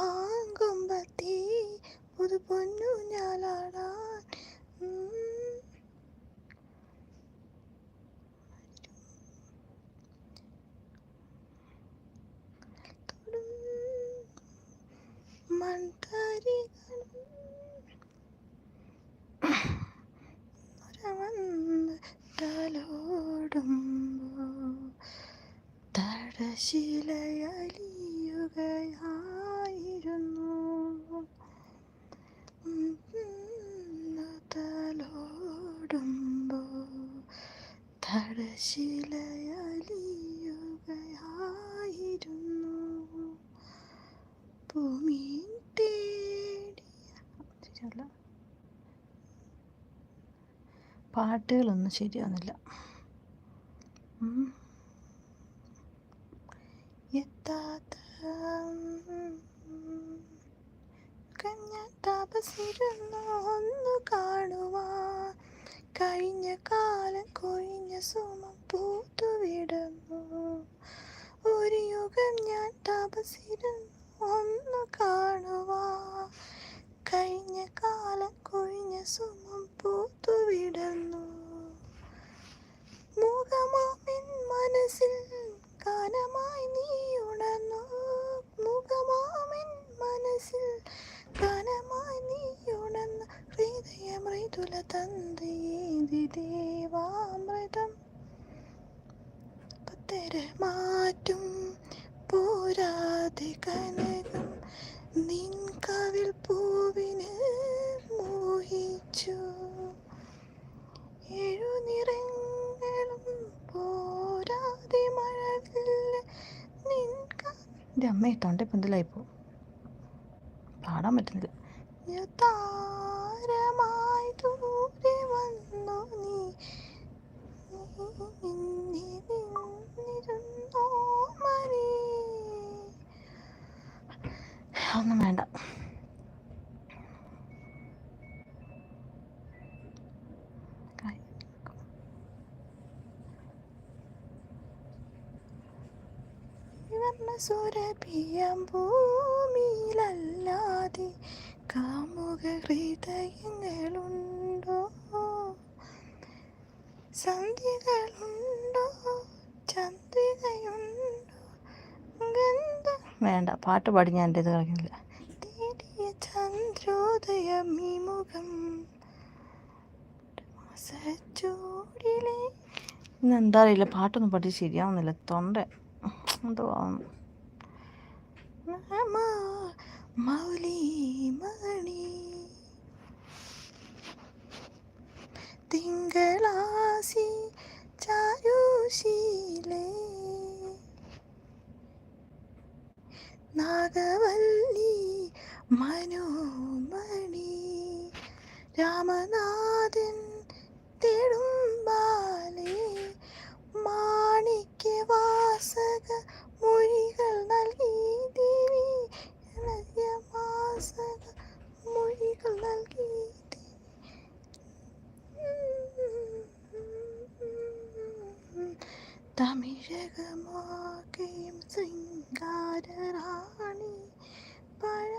മാങ്കൊമ്പത്തി പുതു പൊന്നു ഞാലാടാൻ. തലോടുമ്പോ തടശിലയലിയുകയായിരുന്നു തടശിലയലിയുകയായിരുന്നു ഭൂമി തേടിയ പാട്ടുകളൊന്നും ശരിയാവുന്നില്ല. എത്താത്ത കഞ്ഞ താപസിരുന്നു ഒന്ന് കാണുവാൻ കഴിഞ്ഞ കാലം കൊഴിഞ്ഞ സുമം പൂത്തുവിടുന്നു ഒരു യുഗം ഒന്ന് കാണുവാൻ കഴിഞ്ഞ കാലം കൊഴിഞ്ഞ സുമം പൂത്തുവിടുന്നു. എന്റെ അമ്മയെ തൊണ്ട പെന്തലായിപ്പോ പാടാൻ പറ്റുന്നില്ല. താരമായി ദൂരെ വന്നു നീ. ഒന്നും വേണ്ട. സുരഭിയം ഭൂമിയിലല്ലാതെ കാമുക ഹൃദയങ്ങളുണ്ടോ സന്ധ്യകളുണ്ടോ? ചന്ദ്രികയുണ്ടോ? ഗന്ധ വേണ്ട പാട്ട് പാടി ഞാൻ എന്റെ ഇത് കളിക്കുന്നില്ല തേടിയ ചന്ദ്രോദയം ഈ മുഖം മാസച്ചൂടിലെ ഇന്ന് എന്താ അറിയില്ല പാട്ടൊന്നും പാടി ശരിയാവുന്നില്ല തൊണ്ട എന്തോ ആവുന്നു മൗലി മണി തിങ്കളാസി ചാരുശീലേ നാഗവല്ലി മനോമണി രാമനാഥൻ തമിഴകമാകെയും സിംഗാരറാണി പഴ